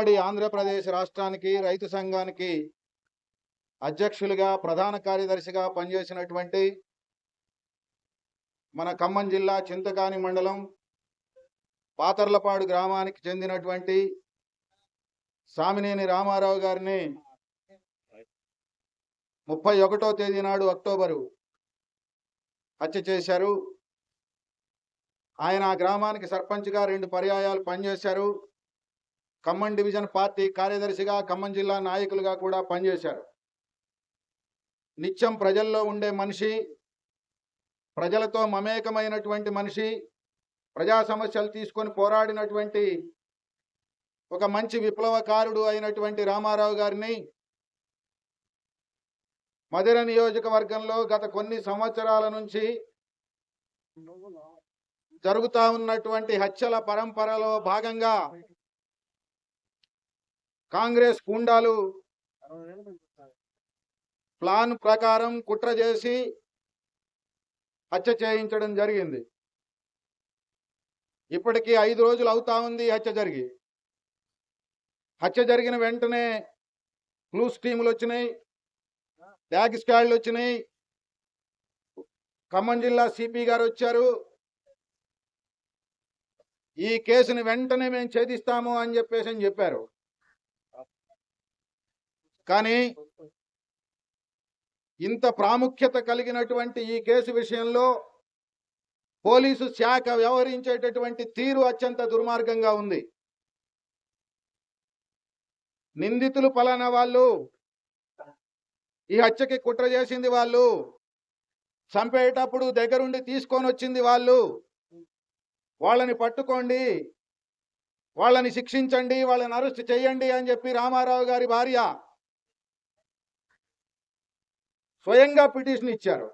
ఉమ్మడి ఆంధ్రప్రదేశ్ రాష్ట్రానికి రైతు సంఘానికి అధ్యక్షులుగా ప్రధాన కార్యదర్శిగా పనిచేసినటువంటి మన ఖమ్మం జిల్లా చింతకాని మండలం పాతర్లపాడు గ్రామానికి చెందినటువంటి సామినేని రామారావు గారిని ముప్పై ఒకటో తేదీ నాడు అక్టోబరు హత్య చేశారు. ఆయన ఆ గ్రామానికి సర్పంచ్గా రెండు పర్యాయాలు పనిచేశారు. ఖమ్మం డివిజన్ పార్టీ కార్యదర్శిగా ఖమ్మం జిల్లా నాయకులుగా కూడా పనిచేశారు. నిత్యం ప్రజల్లో ఉండే మనిషి ప్రజలతో మమేకమైనటువంటి మనిషి ప్రజా సమస్యలు తీసుకొని పోరాడినటువంటి ఒక మంచి విప్లవకారుడు అయినటువంటి రామారావు గారిని మధుర నియోజకవర్గంలో గత కొన్ని సంవత్సరాల నుంచి జరుగుతూ ఉన్నటువంటి హత్యల పరంపరలో భాగంగా కాంగ్రెస్ గుండాలు ప్లాన్ ప్రకారం కుట్ర చేసి హత్య చేయించడం జరిగింది. ఇప్పటికీ ఐదు రోజులు అవుతా ఉంది హత్య జరిగి. హత్య జరిగిన వెంటనే క్లూస్ టీములు వచ్చినాయి ట్యాగ్ స్క్వాడ్లు వచ్చినాయి. ఖమ్మం జిల్లా సిపి గారు వచ్చారు. ఈ కేసుని వెంటనే మేము ఛేదిస్తాము అని చెప్పేసి అని చెప్పారు. కానీ ఇంత ప్రాముఖ్యత కలిగినటువంటి ఈ కేసు విషయంలో పోలీసు శాఖ వ్యవహరించేటటువంటి తీరు అత్యంత దుర్మార్గంగా ఉంది. నిందితులు పలానా వాళ్ళు ఈ హత్యకి కుట్ర చేసింది వాళ్ళు చంపేటప్పుడు దగ్గరుండి తీసుకొని వచ్చింది వాళ్ళు. వాళ్ళని పట్టుకోండి వాళ్ళని శిక్షించండి వాళ్ళని అరెస్ట్ చేయండి అని చెప్పి రామారావు గారి భార్య స్వయంగా పిటిషన్ ఇచ్చారు.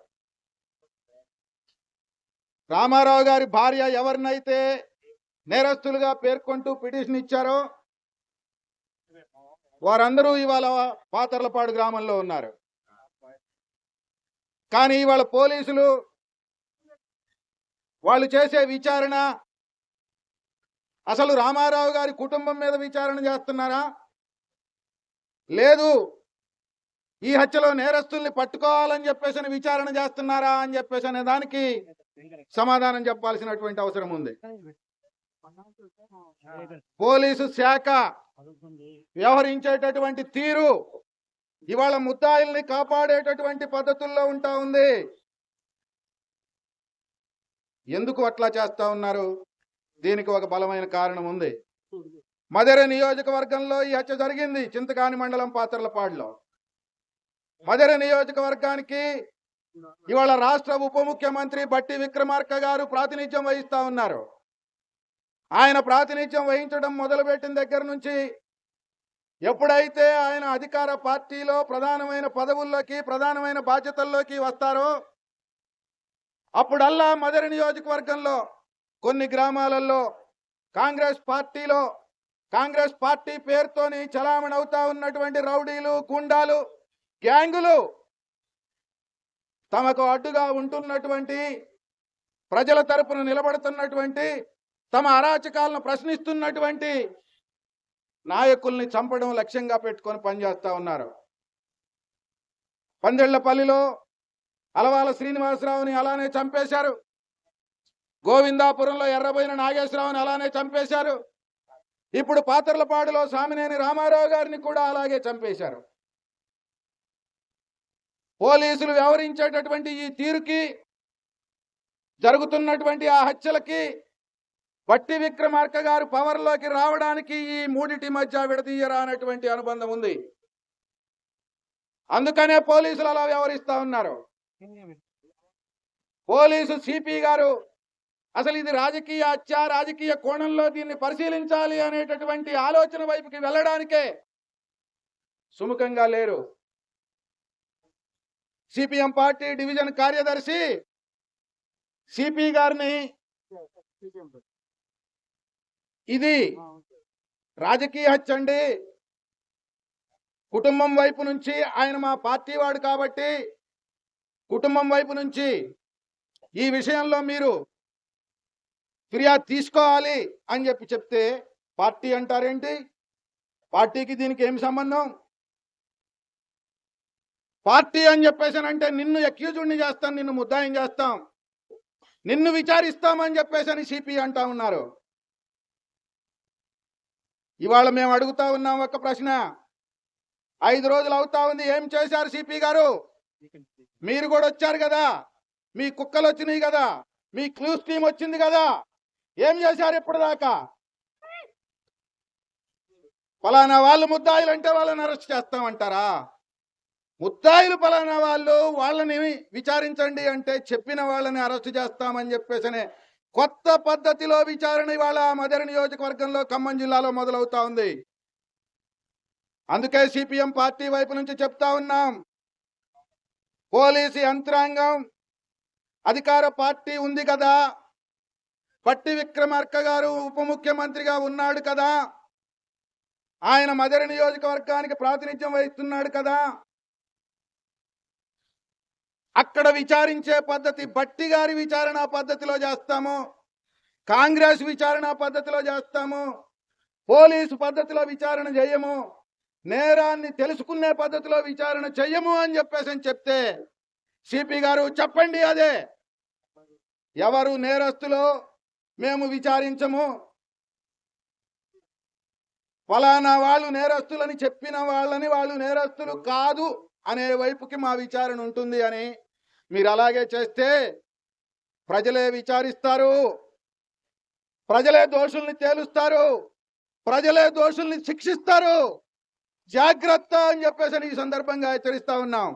రామారావు గారి భార్య ఎవరినైతే నేరస్తులుగా పేర్కొంటూ పిటిషన్ ఇచ్చారో వారందరూ ఇవాళ పాతర్లపాడు గ్రామంలో ఉన్నారు. కానీ ఇవాళ పోలీసులు వాళ్ళు చేసే విచారణ అసలు రామారావు గారి కుటుంబం మీద విచారణ చేస్తున్నారా? లేదు. ఈ హత్యలో నేరస్తుల్ని పట్టుకోవాలని చెప్పేసి అని విచారణ చేస్తున్నారా అని చెప్పేసి అనే దానికి సమాధానం చెప్పాల్సినటువంటి అవసరం ఉంది. పోలీసు శాఖ వ్యవహరించేటటువంటి తీరు ఇవాళ ముద్దాయిల్ని కాపాడేటటువంటి పద్ధతుల్లో ఉంటా ఉంది. ఎందుకు అట్లా చేస్తా ఉన్నారు? దీనికి ఒక బలమైన కారణం ఉంది. మదర నియోజకవర్గంలో ఈ హత్య జరిగింది చింతకాని మండలం పాత్రలపాడులో. మదర నియోజకవర్గానికి ఇవాళ రాష్ట్ర ఉప ముఖ్యమంత్రి బట్టి విక్రమార్క గారు ప్రాతినిధ్యం వహిస్తా ఉన్నారు. ఆయన ప్రాతినిధ్యం వహించడం మొదలుపెట్టిన దగ్గర నుంచి ఎప్పుడైతే ఆయన అధికార పార్టీలో ప్రధానమైన పదవుల్లోకి ప్రధానమైన బాధ్యతల్లోకి వస్తారో అప్పుడల్లా మధుర నియోజకవర్గంలో కొన్ని గ్రామాలలో కాంగ్రెస్ పార్టీలో కాంగ్రెస్ పార్టీ పేరుతోని చలామణి అవుతా ఉన్నటువంటి రౌడీలు గుండాలు గ్యాంగులు తమకు అడ్డుగా ఉంటున్నటువంటి ప్రజల తరపున నిలబడుతున్నటువంటి తమ అరాచకాలను ప్రశ్నిస్తున్నటువంటి నాయకుల్ని చంపడం లక్ష్యంగా పెట్టుకొని పనిచేస్తూ ఉన్నారు. పందెళ్ళపల్లిలో అలవాల శ్రీనివాసరావుని అలానే చంపేశారు. గోవిందాపురంలో ఎర్రబోయిన నాగేశ్వరరావుని అలానే చంపేశారు. ఇప్పుడు పాతర్లపాడులో సామినేని రామారావు గారిని కూడా అలాగే చంపేశారు. పోలీసులు వ్యవహరించేటటువంటి ఈ తీరుకి జరుగుతున్నటువంటి ఆ హత్యలకి బట్టి విక్రమార్క గారు పవర్లోకి రావడానికి ఈ మూడిటి మధ్య విడదీయరా అనేటువంటి అనుబంధం ఉంది. అందుకనే పోలీసులు అలా వ్యవహరిస్తా ఉన్నారు. పోలీసు సిపి గారు అసలు ఇది రాజకీయ హత్య రాజకీయ కోణంలో దీన్ని పరిశీలించాలి అనేటటువంటి ఆలోచన వైపుకి వెళ్ళడానికే సుముఖంగా లేరు. సిపిఎం పార్టీ డివిజన్ కార్యదర్శి సిపి గారిని ఇది రాజకీయ హత్య అండి. కుటుంబం వైపు నుంచి ఆయన మా పార్టీ వాడు కాబట్టి కుటుంబం వైపు నుంచి ఈ విషయంలో మీరు ఫిర్యాదు తీసుకోవాలి అని చెప్పి చెప్తే పార్టీ అంటారేంటి? పార్టీకి దీనికి ఏం సంబంధం? పార్టీ అని చెప్పేసానంటే నిన్ను అక్యూజుడిని చేస్తాం నిన్ను ముద్దాయం చేస్తాం. నిన్ను విచారిస్తామని చెప్పేసని సిపి అంటా ఉన్నారు. ఇవాళ మేము అడుగుతా ఉన్నాం ఒక ప్రశ్న. ఐదు రోజులు అవుతా ఉంది ఏం చేశారు సిపి గారు? మీరు కూడా వచ్చారు కదా? మీ కుక్కలు వచ్చినాయి కదా? మీ క్లూస్ టీమ్ వచ్చింది కదా? ఏం చేశారు ఇప్పటిదాకా? ఫలానా వాళ్ళు ముద్దాయిలు అంటే వాళ్ళని అరెస్ట్ చేస్తామంటారా? ముద్దాయిలు పలానా వాళ్ళు వాళ్ళని విచారించండి అంటే చెప్పిన వాళ్ళని అరెస్ట్ చేస్తామని చెప్పేసనే కొత్త పద్ధతిలో విచారణ ఇవాళ మదర్ నియోజకవర్గంలో ఖమ్మం జిల్లాలో మొదలవుతా ఉంది. అందుకే సిపిఎం పార్టీ వైపు నుంచి చెప్తా ఉన్నాం. పోలీసు యంత్రాంగం అధికార పార్టీ ఉంది కదా. పట్టి విక్రమార్క గారు ఉప ముఖ్యమంత్రిగా ఉన్నాడు కదా. ఆయన మదర్ నియోజకవర్గానికి ప్రాతినిధ్యం వహిస్తున్నాడు కదా. అక్కడ విచారించే పద్ధతి బట్టి గారి విచారణ పద్ధతిలో చేస్తాము. కాంగ్రెస్ విచారణ పద్ధతిలో చేస్తాము. పోలీసు పద్ధతిలో విచారణ చేయము. నేరాన్ని తెలుసుకునే పద్ధతిలో విచారణ చెయ్యము అని చెప్పేసి అని చెప్తే సిపి గారు చెప్పండి అదే. ఎవరు నేరస్తులో మేము విచారించము. ఫలానా వాళ్ళు నేరస్తులని చెప్పిన వాళ్ళని వాళ్ళు నేరస్తులు కాదు అనే వైపుకి మా విచారణ ఉంటుంది అని మీరు అలాగే చేస్తే ప్రజలే విచారిస్తారు. ప్రజలే దోషుల్ని తేలుస్తారు. ప్రజలే దోషుల్ని శిక్షిస్తారు. జాగ్రత్త అని చెప్పేసి ఈ సందర్భంగా హెచ్చరిస్తా ఉన్నాం.